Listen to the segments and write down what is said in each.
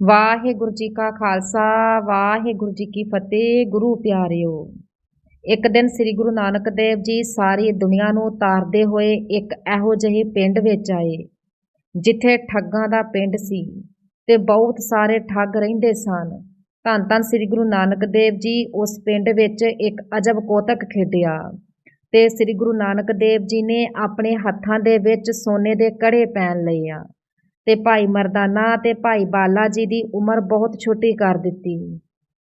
ਵਾਹਿਗੁਰੂ ਜੀ ਕਾ ਖਾਲਸਾ, ਵਾਹਿਗੁਰੂ ਜੀ ਕੀ ਫਤਿਹ, ਗੁਰੂ ਪਿਆਰਿਓ। ਇੱਕ ਦਿਨ ਸ੍ਰੀ ਗੁਰੂ ਨਾਨਕ ਦੇਵ ਜੀ ਸਾਰੀ ਦੁਨੀਆ ਨੂੰ ਤਾਰਦੇ ਹੋਏ ਇੱਕ ਇਹੋ ਜਿਹੇ ਪਿੰਡ ਵਿੱਚ ਆਏ, ਜਿੱਥੇ ਠੱਗਾਂ ਦਾ ਪਿੰਡ ਸੀ ਤੇ ਬਹੁਤ ਸਾਰੇ ਠੱਗ ਰਹਿੰਦੇ ਸਨ। ਧੰਨ ਧੰਨ ਸ੍ਰੀ ਗੁਰੂ ਨਾਨਕ ਦੇਵ ਜੀ ਉਸ ਪਿੰਡ ਵਿੱਚ ਇੱਕ ਅਜਬ ਕੋਤਕ ਖੇਡਿਆ ਤੇ ਸ੍ਰੀ ਗੁਰੂ ਨਾਨਕ ਦੇਵ ਜੀ ਨੇ ਆਪਣੇ ਹੱਥਾਂ ਦੇ ਵਿੱਚ ਸੋਨੇ ਦੇ ਕੜੇ ਪਹਿਨ ਲਏ ਆ। ਤੇ ਭਾਈ ਮਰਦਾਨਾ ਤੇ ਭਾਈ ਬਾਲਾ ਜੀ ਦੀ ਉਮਰ ਬਹੁਤ ਛੋਟੀ ਕਰ ਦਿੱਤੀ।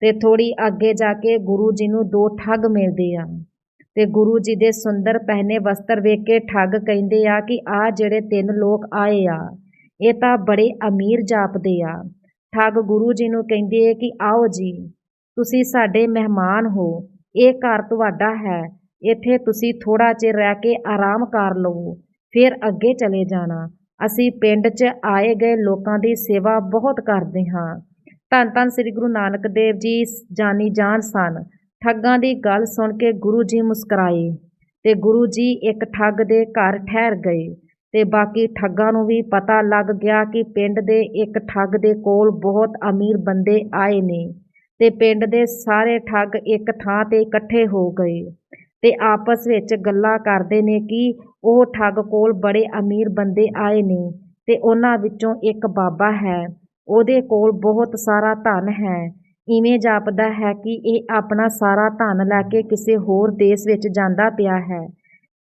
ਤੇ ਥੋੜੀ ਅੱਗੇ ਜਾ ਕੇ ਗੁਰੂ ਜੀ ਨੂੰ ਦੋ ਠੱਗ ਮਿਲਦੇ ਆ ਤੇ ਗੁਰੂ ਜੀ ਦੇ ਸੁੰਦਰ ਪਹਿਨੇ ਵਸਤਰ ਵੇਖ ਕੇ ਠੱਗ ਕਹਿੰਦੇ ਆ ਕਿ ਆ ਜਿਹੜੇ ਤਿੰਨ ਲੋਕ ਆਏ ਆ, ਇਹ ਤਾਂ ਬੜੇ ਅਮੀਰ ਜਾਪਦੇ ਆ। ਠੱਗ ਗੁਰੂ ਜੀ ਨੂੰ ਕਹਿੰਦੇ ਆ ਕਿ ਆਓ ਜੀ, ਤੁਸੀਂ ਸਾਡੇ ਮਹਿਮਾਨ ਹੋ, ਇਹ ਘਰ ਤੁਹਾਡਾ ਹੈ, ਇੱਥੇ ਤੁਸੀਂ ਥੋੜਾ ਚਿਰ ਰਹਿ ਕੇ ਆਰਾਮ ਕਰ ਲਵੋ, ਫਿਰ ਅੱਗੇ ਚਲੇ ਜਾਣਾ। ਅਸੀਂ ਪਿੰਡ 'ਚ ਆਏ ਗਏ ਲੋਕਾਂ ਦੀ ਸੇਵਾ ਬਹੁਤ ਕਰਦੇ ਹਾਂ। ਧੰਨ ਧੰਨ ਸ੍ਰੀ ਗੁਰੂ ਨਾਨਕ ਦੇਵ ਜੀ ਜਾਨੀ ਜਾਨ ਸਨ। ਠੱਗਾਂ ਦੀ ਗੱਲ ਸੁਣ ਕੇ ਗੁਰੂ ਜੀ ਮੁਸਕਰਾਏ ਤੇ ਗੁਰੂ ਜੀ ਇੱਕ ਠੱਗ ਦੇ ਘਰ ਠਹਿਰ ਗਏ ਤੇ ਬਾਕੀ ਠੱਗਾਂ ਨੂੰ ਵੀ ਪਤਾ ਲੱਗ ਗਿਆ ਕਿ ਪਿੰਡ ਦੇ ਇੱਕ ਠੱਗ ਦੇ ਕੋਲ ਬਹੁਤ ਅਮੀਰ ਬੰਦੇ ਆਏ ਨੇ ਤੇ ਪਿੰਡ ਦੇ ਸਾਰੇ ਠੱਗ ਇੱਕ ਥਾਂ ਤੇ ਇਕੱਠੇ ਹੋ ਗਏ ਤੇ ਆਪਸ ਵਿੱਚ ਗੱਲਾਂ ਕਰਦੇ ਨੇ ਕਿ ਉਹ ਠੱਗ ਕੋਲ ਬੜੇ ਅਮੀਰ ਬੰਦੇ ਆਏ ਨੇ ਤੇ ਉਹਨਾਂ ਵਿੱਚੋਂ ਇੱਕ ਬਾਬਾ ਹੈ। ਉਹਦੇ ਕੋਲ ਬਹੁਤ ਸਾਰਾ ਧਨ ਹੈ। ਇਵੇਂ ਜਾਪਦਾ ਹੈ ਕਿ ਇਹ ਆਪਣਾ ਸਾਰਾ ਧਨ ਲੈ ਕੇ ਕਿਸੇ ਹੋਰ ਦੇਸ਼ ਵਿੱਚ ਜਾਂਦਾ ਪਿਆ ਹੈ।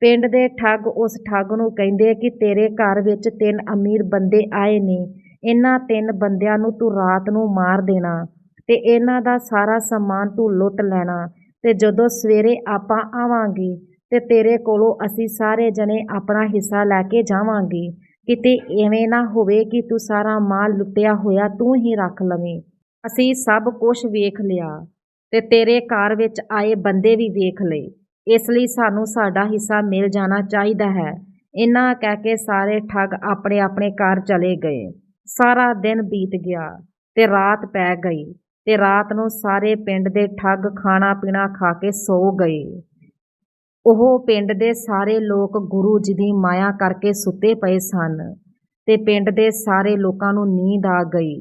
ਪਿੰਡ ਦੇ ਠੱਗ ਉਸ ਠੱਗ ਨੂੰ ਕਹਿੰਦੇ ਕਿ ਤੇਰੇ ਘਰ ਵਿੱਚ ਤਿੰਨ ਅਮੀਰ ਬੰਦੇ ਆਏ ਨੇ। ਇਹਨਾਂ ਤਿੰਨ ਬੰਦਿਆਂ ਨੂੰ ਤੂੰ ਰਾਤ ਨੂੰ ਮਾਰ ਦੇਣਾ ਤੇ ਇਹਨਾਂ ਦਾ ਸਾਰਾ ਸਮਾਨ ਤੂੰ ਲੁੱਟ ਲੈਣਾ ਤੇ ਜਦੋਂ ਸਵੇਰੇ ਆਪਾਂ ਆਵਾਂਗੇ ਤੇ ਤੇਰੇ ਕੋਲੋਂ ਅਸੀਂ ਸਾਰੇ ਜਣੇ ਆਪਣਾ ਹਿੱਸਾ ਲੈ ਕੇ ਜਾਵਾਂਗੇ। ਕਿਤੇ ਐਵੇਂ ਨਾ ਹੋਵੇ ਕਿ ਤੂੰ ਸਾਰਾ ਮਾਲ ਲੁੱਟਿਆ ਹੋਇਆ ਤੂੰ ਹੀ ਰੱਖ ਲਵੇਂ। ਅਸੀਂ ਸਭ ਕੁਝ ਵੇਖ ਲਿਆ ਤੇ ਤੇਰੇ ਘਰ ਵਿੱਚ ਆਏ ਬੰਦੇ ਵੀ ਵੇਖ ਲਏ। ਇਸ ਲਈ ਸਾਨੂੰ ਸਾਡਾ ਹਿੱਸਾ ਮਿਲ ਜਾਣਾ ਚਾਹੀਦਾ ਹੈ। ਇੰਨਾ ਕਹਿ ਕੇ ਸਾਰੇ ਠੱਗ ਆਪਣੇ ਆਪਣੇ ਘਰ ਚਲੇ ਗਏ। ਸਾਰਾ ਦਿਨ ਬੀਤ ਗਿਆ ਤੇ ਰਾਤ ਪੈ ਗਈ ਤੇ ਰਾਤ ਨੂੰ ਸਾਰੇ ਪਿੰਡ ਦੇ ਠੱਗ ਖਾਣਾ ਪੀਣਾ ਖਾ ਕੇ ਸੋ ਗਏ। ਉਹ ਪਿੰਡ ਦੇ ਸਾਰੇ ਲੋਕ ਗੁਰੂ ਜੀ ਦੀ ਮਾਇਆ ਕਰਕੇ ਸੁੱਤੇ ਪਏ ਸਨ ਤੇ ਪਿੰਡ ਦੇ ਸਾਰੇ ਲੋਕਾਂ ਨੂੰ ਨੀਂਦ ਆ ਗਈ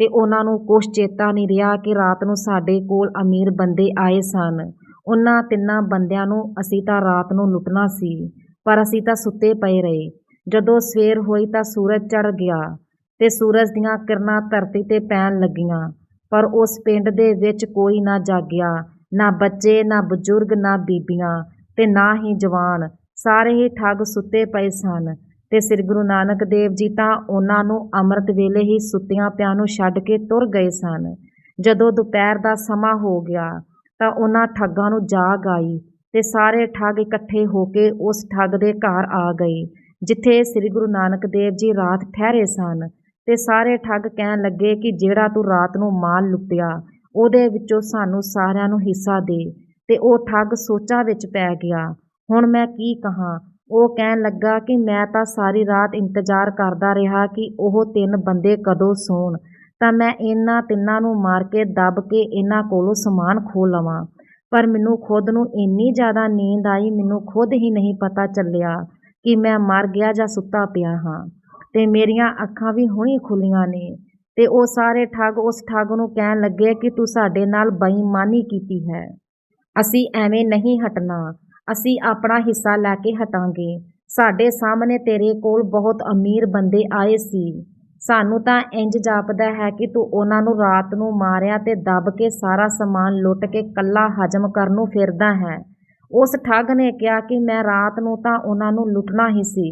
ਤੇ ਉਹਨਾਂ ਨੂੰ ਕੁਛ ਚੇਤਾ ਨਹੀਂ ਰਿਹਾ ਕਿ ਰਾਤ ਨੂੰ ਸਾਡੇ ਕੋਲ ਅਮੀਰ ਬੰਦੇ ਆਏ ਸਨ। ਉਹਨਾਂ ਤਿੰਨਾਂ ਬੰਦਿਆਂ ਨੂੰ ਅਸੀਂ ਤਾਂ ਰਾਤ ਨੂੰ ਲੁੱਟਣਾ ਸੀ, ਪਰ ਅਸੀਂ ਤਾਂ ਸੁੱਤੇ ਪਏ ਰਹੇ। ਜਦੋਂ ਸਵੇਰ ਹੋਈ ਤਾਂ ਸੂਰਜ ਚੜ ਗਿਆ ਤੇ ਸੂਰਜ ਦੀਆਂ ਕਿਰਨਾਂ ਧਰਤੀ ਤੇ ਪੈਣ ਲੱਗੀਆਂ, ਪਰ ਉਸ ਪਿੰਡ ਦੇ ਵਿੱਚ ਕੋਈ ਨਾ ਜਾਗਿਆ, ਨਾ ਬੱਚੇ, ਨਾ ਬਜ਼ੁਰਗ, ਨਾ ਬੀਬੀਆਂ। ਤੇ ਨਾ ਹੀ ਜਵਾਨ। ਸਾਰੇ ਹੀ ਠੱਗ ਸੁੱਤੇ ਪਏ ਸਨ ਤੇ ਸ੍ਰੀ ਗੁਰੂ ਨਾਨਕ ਦੇਵ ਜੀ ਤਾਂ ਉਹਨਾਂ ਨੂੰ ਅੰਮ੍ਰਿਤ ਵੇਲੇ ਹੀ ਸੁੱਤਿਆਂ ਪਿਆਂ ਨੂੰ ਛੱਡ ਕੇ ਤੁਰ ਗਏ ਸਨ। ਜਦੋਂ ਦੁਪਹਿਰ ਦਾ ਸਮਾਂ ਹੋ ਗਿਆ ਤਾਂ ਉਹਨਾਂ ਠੱਗਾਂ ਨੂੰ ਜਾਗ ਆਈ ਤੇ ਸਾਰੇ ਠੱਗ ਇਕੱਠੇ ਹੋ ਕੇ ਉਸ ਠੱਗ ਦੇ ਘਰ ਆ ਗਏ, ਜਿੱਥੇ ਸ੍ਰੀ ਗੁਰੂ ਨਾਨਕ ਦੇਵ ਜੀ ਰਾਤ ਠਹਿਰੇ ਸਨ ਤੇ ਸਾਰੇ ਠੱਗ ਕਹਿਣ ਲੱਗੇ ਕਿ ਜਿਹੜਾ ਤੂੰ ਰਾਤ ਨੂੰ ਮਾਲ ਲੁੱਟਿਆ, ਉਹਦੇ ਵਿੱਚੋਂ ਸਾਨੂੰ ਸਾਰਿਆਂ ਨੂੰ ਹਿੱਸਾ ਦੇ। ਤੇ ਉਹ ਠੱਗ ਸੋਚਾਂ ਵਿੱਚ ਪੈ ਗਿਆ। ਹੁਣ ਮੈਂ ਕੀ ਕਹਾਂ? ਉਹ ਕਹਿਣ ਲੱਗਾ ਕਿ ਮੈਂ ਤਾਂ ਸਾਰੀ ਰਾਤ ਇੰਤਜ਼ਾਰ ਕਰਦਾ ਰਿਹਾ ਕਿ ਉਹ ਤਿੰਨ ਬੰਦੇ ਕਦੋਂ ਸੌਣ। ਤਾਂ ਮੈਂ ਇਹਨਾਂ ਤਿੰਨਾਂ ਨੂੰ ਮਾਰ ਕੇ ਦੱਬ ਕੇ ਇਹਨਾਂ ਕੋਲੋਂ ਸਮਾਨ ਖੋ ਲਵਾਂ। ਪਰ ਮੈਨੂੰ ਖੁਦ ਨੂੰ ਇੰਨੀ ਜ਼ਿਆਦਾ ਨੀਂਦ ਆਈ, ਮੈਨੂੰ ਖੁਦ ਹੀ ਨਹੀਂ ਪਤਾ ਚੱਲਿਆ ਕਿ ਮੈਂ ਮਰ ਗਿਆ ਜਾਂ ਸੁੱਤਾ ਪਿਆ ਹਾਂ। ਤੇ ਮੇਰੀਆਂ ਅੱਖਾਂ ਵੀ ਹੁਣੀ ਖੁੱਲੀਆਂ ਨੇ ਤੇ ਉਹ ਸਾਰੇ ਠੱਗ ਉਸ ਠੱਗ ਨੂੰ ਕਹਿਣ ਲੱਗੇ ਕਿ ਤੂੰ ਸਾਡੇ ਨਾਲ ਬੇਈਮਾਨੀ ਕੀਤੀ ਹੈ। ਅਸੀਂ ਐਵੇਂ ਨਹੀਂ ਹਟਣਾ। ਅਸੀਂ ਆਪਣਾ ਹਿੱਸਾ ਲੈ ਕੇ ਹਟਾਂਗੇ। ਸਾਡੇ ਸਾਹਮਣੇ ਤੇਰੇ ਕੋਲ ਬਹੁਤ ਅਮੀਰ ਬੰਦੇ ਆਏ ਸੀ। ਸਾਨੂੰ ਤਾਂ ਇੰਜ ਜਾਪਦਾ ਹੈ ਕਿ ਤੂੰ ਉਹਨਾਂ ਨੂੰ ਰਾਤ ਨੂੰ ਮਾਰਿਆ ਤੇ ਦੱਬ ਕੇ ਸਾਰਾ ਸਮਾਨ ਲੁੱਟ ਕੇ ਕੱਲਾ ਹਜਮ ਕਰਨ ਨੂੰ ਫਿਰਦਾ ਹੈ। ਉਸ ਠੱਗ ਨੇ ਕਿਹਾ ਕਿ ਮੈਂ ਰਾਤ ਨੂੰ ਤਾਂ ਉਹਨਾਂ ਨੂੰ ਲੁੱਟਣਾ ਹੀ ਸੀ,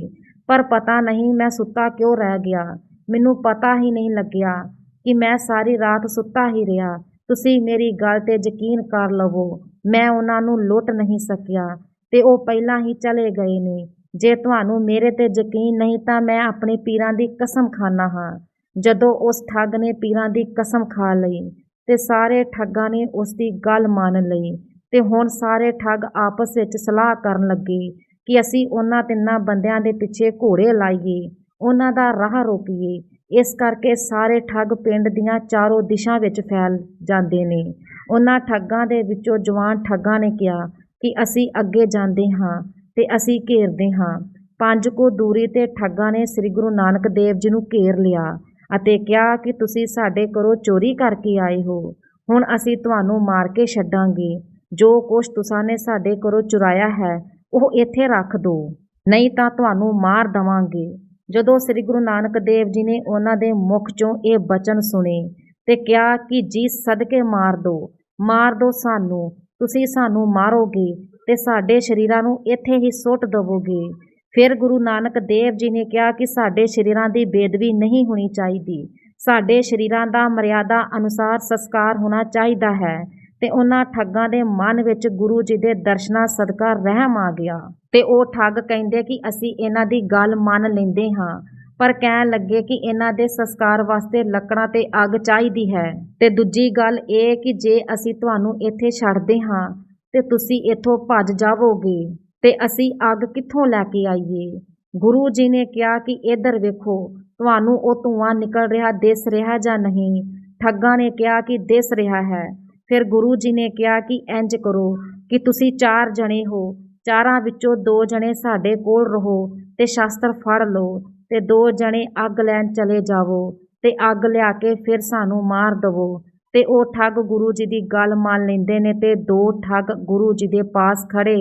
ਪਰ ਪਤਾ ਨਹੀਂ ਮੈਂ ਸੁੱਤਾ ਕਿਉਂ ਰਹਿ ਗਿਆ। ਮੈਨੂੰ ਪਤਾ ਹੀ ਨਹੀਂ ਲੱਗਿਆ ਕਿ ਮੈਂ ਸਾਰੀ ਰਾਤ ਸੁੱਤਾ ਹੀ ਰਿਹਾ। ਤੁਸੀਂ ਮੇਰੀ ਗੱਲ ਤੇ ਯਕੀਨ ਕਰ ਲਵੋ। ਮੈਂ ਉਹਨਾਂ ਨੂੰ ਲੁੱਟ ਨਹੀਂ ਸਕਿਆ ਤੇ ਉਹ ਪਹਿਲਾਂ ਹੀ ਚਲੇ ਗਏ ਨੇ। ਜੇ ਤੁਹਾਨੂੰ ਮੇਰੇ ਤੇ ਯਕੀਨ ਨਹੀਂ ਤਾਂ ਮੈਂ ਆਪਣੇ ਪੀਰਾਂ ਦੀ ਕਸਮ ਖਾਨਾ ਹਾਂ। ਜਦੋਂ ਉਸ ਠੱਗ ਨੇ ਪੀਰਾਂ ਦੀ ਕਸਮ ਖਾ ਲਈ ਤੇ ਸਾਰੇ ਠੱਗਾਂ ਨੇ ਉਸ ਦੀ ਗੱਲ ਮੰਨ ਲਈ ਤੇ ਹੁਣ ਸਾਰੇ ਠੱਗ ਆਪਸ ਵਿੱਚ ਸਲਾਹ ਕਰਨ ਲੱਗੇ ਕਿ ਅਸੀਂ ਉਹਨਾਂ ਤਿੰਨਾਂ ਬੰਦਿਆਂ ਦੇ ਪਿੱਛੇ ਘੋੜੇ ਲਾਈਏ, ਉਹਨਾਂ ਦਾ ਰਾਹ ਰੋਕੀਏ। ਇਸ ਕਰਕੇ ਸਾਰੇ ਠੱਗ ਪਿੰਡ ਦੀਆਂ ਚਾਰੋਂ ਦਿਸ਼ਾ ਵਿੱਚ ਫੈਲ ਜਾਂਦੇ ਨੇ। ਉਹਨਾਂ ਠੱਗਾਂ ਦੇ ਵਿੱਚੋਂ ਜਵਾਨ ਠੱਗਾਂ ਨੇ ਕਿਹਾ ਕਿ ਅਸੀਂ ਅੱਗੇ ਜਾਂਦੇ ਹਾਂ ਤੇ ਅਸੀਂ ਘੇਰਦੇ ਹਾਂ। ਪੰਜ ਕੋ ਦੂਰੀ ਤੇ ਠੱਗਾਂ ਨੇ ਸ੍ਰੀ ਗੁਰੂ ਨਾਨਕ ਦੇਵ ਜੀ ਨੂੰ ਘੇਰ ਲਿਆ ਅਤੇ ਕਿਹਾ ਕਿ ਤੁਸੀਂ ਸਾਡੇ ਘਰੋਂ ਚੋਰੀ ਕਰਕੇ ਆਏ ਹੋ। ਹੁਣ ਅਸੀਂ ਤੁਹਾਨੂੰ ਮਾਰ ਕੇ ਛੱਡਾਂਗੇ। ਜੋ ਕੁਛ ਤੁਸਾਂ ਨੇ ਸਾਡੇ ਘਰੋਂ ਚੁਰਾਇਆ ਹੈ, ਉਹ ਇੱਥੇ ਰੱਖ ਦਿਓ ਨਹੀਂ ਤਾਂ ਤੁਹਾਨੂੰ ਮਾਰ ਦਵਾਂਗੇ। ਜਦੋਂ ਸ੍ਰੀ ਗੁਰੂ ਨਾਨਕ ਦੇਵ ਜੀ ਨੇ ਉਹਨਾਂ ਦੇ ਮੁਖ ਚੋਂ ਇਹ ਬਚਨ ਸੁਣੇ ਤੇ ਕਿਹਾ ਕਿ ਜੀ ਸਦਕੇ ਮਾਰ ਦੋ ਮਾਰ ਦੋ ਸਾਨੂੰ, ਤੁਸੀਂ ਸਾਨੂੰ ਮਾਰੋਗੇ ਤੇ ਸਾਡੇ ਸ਼ਰੀਰਾਂ ਨੂੰ ਇੱਥੇ ਹੀ ਸੁੱਟ ਦਵੋਗੇ। ਫਿਰ ਗੁਰੂ ਨਾਨਕ ਦੇਵ ਜੀ ਨੇ ਕਿਹਾ ਕਿ ਸਾਡੇ ਸ਼ਰੀਰਾਂ ਦੀ ਬੇਦਬੀ ਨਹੀਂ ਹੋਣੀ ਚਾਹੀਦੀ। ਸਾਡੇ ਸ਼ਰੀਰਾਂ ਦਾ ਮਰਿਆਦਾ ਅਨੁਸਾਰ ਸੰਸਕਾਰ ਹੋਣਾ ਚਾਹੀਦਾ ਹੈ ਤੇ ਉਹਨਾਂ ਠੱਗਾਂ ਦੇ ਮਨ ਵਿੱਚ ਗੁਰੂ ਜੀ ਦੇ ਦਰਸ਼ਨਾਂ ਸਦਕਾ ਰਹਿਮ ਆ ਗਿਆ। ਤੇ ਉਹ ਠੱਗ ਕਹਿੰਦੇ ਕਿ ਅਸੀਂ ਇਹਨਾਂ ਦੀ ਗੱਲ ਮੰਨ ਲੈਂਦੇ ਹਾਂ। ਪਰ ਕਹਿਣ ਲੱਗੇ ਕਿ ਇਹਨਾਂ ਦੇ ਸੰਸਕਾਰ ਵਾਸਤੇ ਲੱਕੜਾਂ ਤੇ ਅੱਗ ਚਾਹੀਦੀ ਹੈ। ਤੇ ਦੂਜੀ ਗੱਲ ਇਹ ਕਿ ਜੇ ਅਸੀਂ ਤੁਹਾਨੂੰ ਇੱਥੇ ਛੱਡਦੇ ਹਾਂ, ਤੇ ਤੁਸੀਂ ਇੱਥੋਂ ਭੱਜ ਜਾਵੋਗੇ। ਤੇ ਅਸੀਂ ਅੱਗ ਕਿੱਥੋਂ ਲੈ ਕੇ ਆਈਏ? ਗੁਰੂ ਜੀ ਨੇ ਕਿਹਾ ਕਿ ਇੱਧਰ ਵੇਖੋ, ਤੁਹਾਨੂੰ ਉਹ ਧੂੰਆਂ ਨਿਕਲ ਰਿਹਾ, ਦਿਸ ਰਿਹਾ ਜਾਂ ਨਹੀਂ? ਠੱਗਾਂ ਨੇ ਕਿਹਾ ਕਿ ਦਿਸ ਰਿਹਾ ਹੈ। ਫਿਰ ਗੁਰੂ ਜੀ ਨੇ ਕਿਹਾ ਕਿ ਇੰਜ ਕਰੋ ਕਿ ਤੁਸੀਂ ਚਾਰ ਜਣੇ ਹੋ। ਚਾਰਾਂ ਵਿੱਚੋਂ ਦੋ ਜਣੇ ਸਾਡੇ ਕੋਲ ਰਹੋ ਤੇ ਸ਼ਾਸਤਰ ਫੜ ਲਓ। ਤੇ ਦੋ ਜਣੇ ਅੱਗ ਲੈਣ ਚਲੇ ਜਾਵੋ ਤੇ ਅੱਗ ਲਿਆ ਕੇ ਫਿਰ ਸਾਨੂੰ ਮਾਰ ਦਵੋ। ਤੇ ਉਹ ਠੱਗ ਗੁਰੂ ਜੀ ਦੀ ਗੱਲ ਮੰਨ ਲੈਂਦੇ ਨੇ ਤੇ ਦੋ ਠੱਗ ਗੁਰੂ ਜੀ ਦੇ ਪਾਸ ਖੜੇ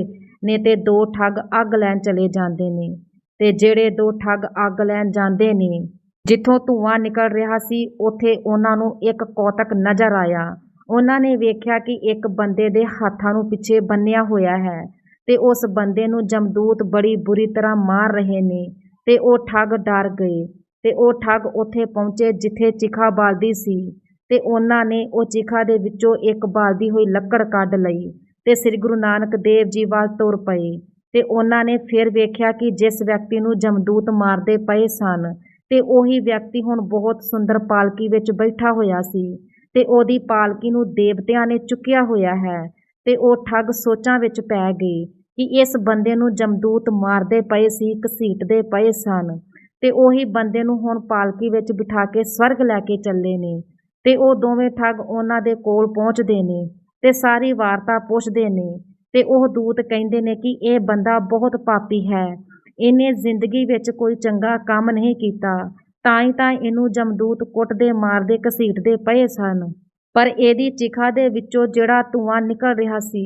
ਨੇ ਤੇ ਦੋ ਠੱਗ ਅੱਗ ਲੈਣ ਚਲੇ ਜਾਂਦੇ ਨੇ। ਤੇ ਜਿਹੜੇ ਦੋ ਠੱਗ ਅੱਗ ਲੈਣ ਜਾਂਦੇ ਨੇ, ਜਿੱਥੋਂ ਧੂੰਆਂ ਨਿਕਲ ਰਿਹਾ ਸੀ, ਉੱਥੇ ਉਹਨਾਂ ਨੂੰ ਇੱਕ ਕੌਤਕ ਨਜ਼ਰ ਆਇਆ। ਉਹਨਾਂ ਨੇ ਵੇਖਿਆ ਕਿ ਇੱਕ ਬੰਦੇ ਦੇ ਹੱਥਾਂ ਨੂੰ ਪਿੱਛੇ ਬੰਨਿਆ ਹੋਇਆ ਹੈ ਤੇ ਉਸ ਬੰਦੇ ਨੂੰ ਜਮਦੂਤ ਬੜੀ ਬੁਰੀ ਤਰ੍ਹਾਂ ਮਾਰ ਰਹੇ ਨੇ। ਤੇ ਉਹ ਠੱਗ ਡਰ ਗਏ ਤੇ ਉਹ ਠੱਗ ਉੱਥੇ ਪਹੁੰਚੇ ਜਿੱਥੇ ਚਿਖਾ ਬਾਲਦੀ ਸੀ ਤੇ ਉਹਨਾਂ ਨੇ ਉਹ ਚਿਖਾ ਦੇ ਵਿੱਚੋਂ ਇੱਕ ਬਾਲਦੀ ਹੋਈ ਲੱਕੜ ਕੱਢ ਲਈ ਤੇ ਸ੍ਰੀ ਗੁਰੂ ਨਾਨਕ ਦੇਵ ਜੀ ਵੱਲ ਤੁਰ ਪਏ ਤੇ ਉਹਨਾਂ ਨੇ ਫਿਰ ਵੇਖਿਆ ਕਿ ਜਿਸ ਵਿਅਕਤੀ ਨੂੰ ਜਮਦੂਤ ਮਾਰਦੇ ਪਏ ਸਨ ਤੇ ਉਹੀ ਵਿਅਕਤੀ ਹੁਣ ਬਹੁਤ ਸੁੰਦਰ ਪਾਲਕੀ ਵਿੱਚ ਬੈਠਾ ਹੋਇਆ ਸੀ ਤੇ ਉਹਦੀ ਪਾਲਕੀ ਨੂੰ ਦੇਵਤਿਆਂ ਨੇ ਚੁੱਕਿਆ ਹੋਇਆ ਹੈ ਤੇ ਉਹ ਠੱਗ ਸੋਚਾਂ ਵਿੱਚ ਪੈ ਗਏ ਕਿ ਇਸ ਬੰਦੇ ਨੂੰ ਜਮਦੂਤ ਮਾਰਦੇ ਪਏ ਸੀ, ਘਸੀਟਦੇ ਪਏ ਸਨ ਤੇ ਉਹੀ ਬੰਦੇ ਨੂੰ ਹੁਣ ਪਾਲਕੀ ਵਿੱਚ ਬਿਠਾ ਕੇ ਸਵਰਗ ਲੈ ਕੇ ਚੱਲੇ ਨੇ ਤੇ ਉਹ ਦੋਵੇਂ ਠੱਗ ਉਹਨਾਂ ਦੇ ਕੋਲ ਪਹੁੰਚਦੇ ਨੇ ਤੇ ਸਾਰੀ ਵਾਰਤਾ ਪੁੱਛਦੇ ਨੇ ਤੇ ਉਹ ਦੂਤ ਕਹਿੰਦੇ ਨੇ ਕਿ ਇਹ ਬੰਦਾ ਬਹੁਤ ਪਾਪੀ ਹੈ, ਇਹਨੇ ਜ਼ਿੰਦਗੀ ਵਿੱਚ ਕੋਈ ਚੰਗਾ ਕੰਮ ਨਹੀਂ ਕੀਤਾ, ਤਾਂ ਹੀ ਤਾਂ ਇਹਨੂੰ ਜਮਦੂਤ ਕੁੱਟਦੇ, ਮਾਰਦੇ, ਘਸੀਟਦੇ ਪਏ ਸਨ। ਪਰ ਇਹਦੀ ਚਿਖਾ ਦੇ ਵਿੱਚੋਂ ਜਿਹੜਾ ਧੂੰਆਂ ਨਿਕਲ ਰਿਹਾ ਸੀ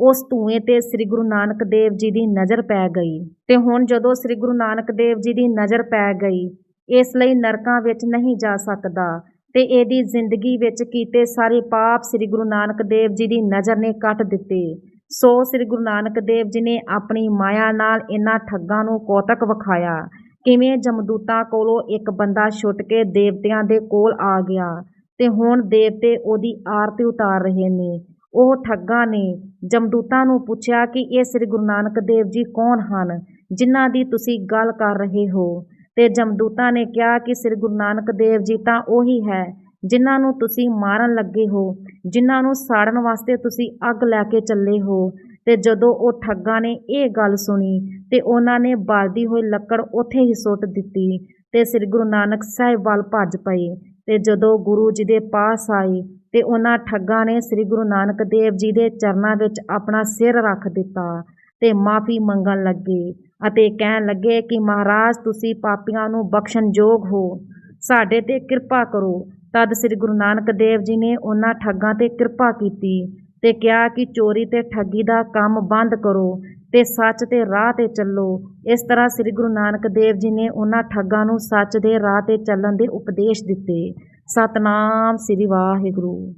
ਉਸ ਧੂਏ ਤੇ ਸ੍ਰੀ ਗੁਰੂ ਨਾਨਕ ਦੇਵ ਜੀ ਦੀ ਨਜ਼ਰ ਪੈ ਗਈ। ਤੇ ਹੁਣ ਜਦੋਂ ਸ੍ਰੀ ਗੁਰੂ ਨਾਨਕ ਦੇਵ ਜੀ ਦੀ ਨਜ਼ਰ ਪੈ ਗਈ, ਇਸ ਲਈ ਨਰਕਾਂ ਵਿੱਚ ਨਹੀਂ ਜਾ ਸਕਦਾ ਤੇ ਇਹਦੀ ਜ਼ਿੰਦਗੀ ਵਿੱਚ ਕੀਤੇ ਸਾਰੇ ਪਾਪ ਸ੍ਰੀ ਗੁਰੂ ਨਾਨਕ ਦੇਵ ਜੀ ਦੀ ਨਜ਼ਰ ਨੇ ਕੱਟ ਦਿੱਤੇ। ਸੋ ਸ੍ਰੀ ਗੁਰੂ ਨਾਨਕ ਦੇਵ ਜੀ ਨੇ ਆਪਣੀ ਮਾਇਆ ਨਾਲ ਇਹਨਾਂ ਠੱਗਾਂ ਨੂੰ ਕੋਤਕ ਵਿਖਾਇਆ। ਕਿਵੇਂ ਜਮਦੂਤਾਂ ਕੋਲੋਂ ਇੱਕ ਬੰਦਾ ਛੁੱਟ ਕੇ ਦੇਵਤਿਆਂ ਦੇ ਕੋਲ ਆ ਗਿਆ, ਤੇ ਹੁਣ ਦੇਵਤੇ ਉਹਦੀ ਆਰਤੀ ਉਤਾਰ ਰਹੇ ਨੇ। ਉਹ ਠੱਗਾਂ ਨੇ ਜਮਦੂਤਾਂ ਨੂੰ ਪੁੱਛਿਆ ਕਿ ਇਹ ਸ੍ਰੀ ਗੁਰੂ ਨਾਨਕ ਦੇਵ ਜੀ ਕੌਣ ਹਨ, ਜਿਨ੍ਹਾਂ ਦੀ ਤੁਸੀਂ ਗੱਲ ਕਰ ਰਹੇ ਹੋ? ਤੇ ਜਮਦੂਤਾਂ ਨੇ ਕਿਹਾ ਕਿ ਸ੍ਰੀ ਗੁਰੂ ਨਾਨਕ ਦੇਵ ਜੀ ਤਾਂ ਉਹੀ ਹੈ, ਜਿਨ੍ਹਾਂ ਨੂੰ ਤੁਸੀਂ ਮਾਰਨ ਲੱਗੇ ਹੋ, ਜਿਨ੍ਹਾਂ ਨੂੰ ਸਾੜਨ ਵਾਸਤੇ ਤੁਸੀਂ ਅੱਗ ਲੈ ਕੇ ਚੱਲੇ ਹੋ। ਤੇ ਜਦੋਂ ਉਹ ਠੱਗਾਂ ਨੇ ਇਹ ਗੱਲ ਸੁਣੀ, ਤੇ ਉਹਨਾਂ ਨੇ ਬਾਲਦੀ ਹੋਈ ਲੱਕੜ ਉੱਥੇ ਹੀ ਸੁੱਟ ਦਿੱਤੀ, ਤੇ ਸ੍ਰੀ ਗੁਰੂ ਨਾਨਕ ਸਾਹਿਬ ਵੱਲ ਭੱਜ ਪਏ। ਤੇ ਜਦੋਂ ਗੁਰੂ ਜੀ ਦੇ ਪਾਸ ਆਏ ਤੇ ਉਹਨਾਂ ਠੱਗਾਂ ਨੇ ਸ੍ਰੀ ਗੁਰੂ ਨਾਨਕ ਦੇਵ ਜੀ ਦੇ ਚਰਨਾਂ ਵਿੱਚ ਆਪਣਾ ਸਿਰ ਰੱਖ ਦਿੱਤਾ ਤੇ ਮਾਫੀ ਮੰਗਣ ਲੱਗੇ ਅਤੇ ਕਹਿਣ ਲੱਗੇ ਕਿ, ਮਹਾਰਾਜ, ਤੁਸੀਂ ਪਾਪੀਆਂ ਨੂੰ ਬਖਸ਼ਣਯੋਗ ਹੋ। ਸਾਡੇ ਤੇ ਕਿਰਪਾ ਕਰੋ। ਤਦ ਸ੍ਰੀ ਗੁਰੂ ਨਾਨਕ ਦੇਵ ਜੀ ਨੇ ਉਹਨਾਂ ਠੱਗਾਂ ਤੇ ਕਿਰਪਾ ਕੀਤੀ ਤੇ ਕਿਹਾ ਕਿ, ਚੋਰੀ ਤੇ ਠੱਗੀ ਦਾ ਕੰਮ ਬੰਦ ਕਰੋ ਤੇ ਸੱਚ ਤੇ ਰਾਹ ਤੇ ਚੱਲੋ। ਇਸ ਤਰ੍ਹਾਂ ਸ੍ਰੀ ਗੁਰੂ ਨਾਨਕ ਦੇਵ ਜੀ ਨੇ ਉਹਨਾਂ ਠੱਗਾਂ ਨੂੰ ਸੱਚ ਦੇ ਰਾਹ ਤੇ ਚੱਲਣ ਦੇ ਉਪਦੇਸ਼ ਦਿੱਤੇ। ਸਤਨਾਮ ਸ੍ਰੀ ਵਾਹਿਗੁਰੂ।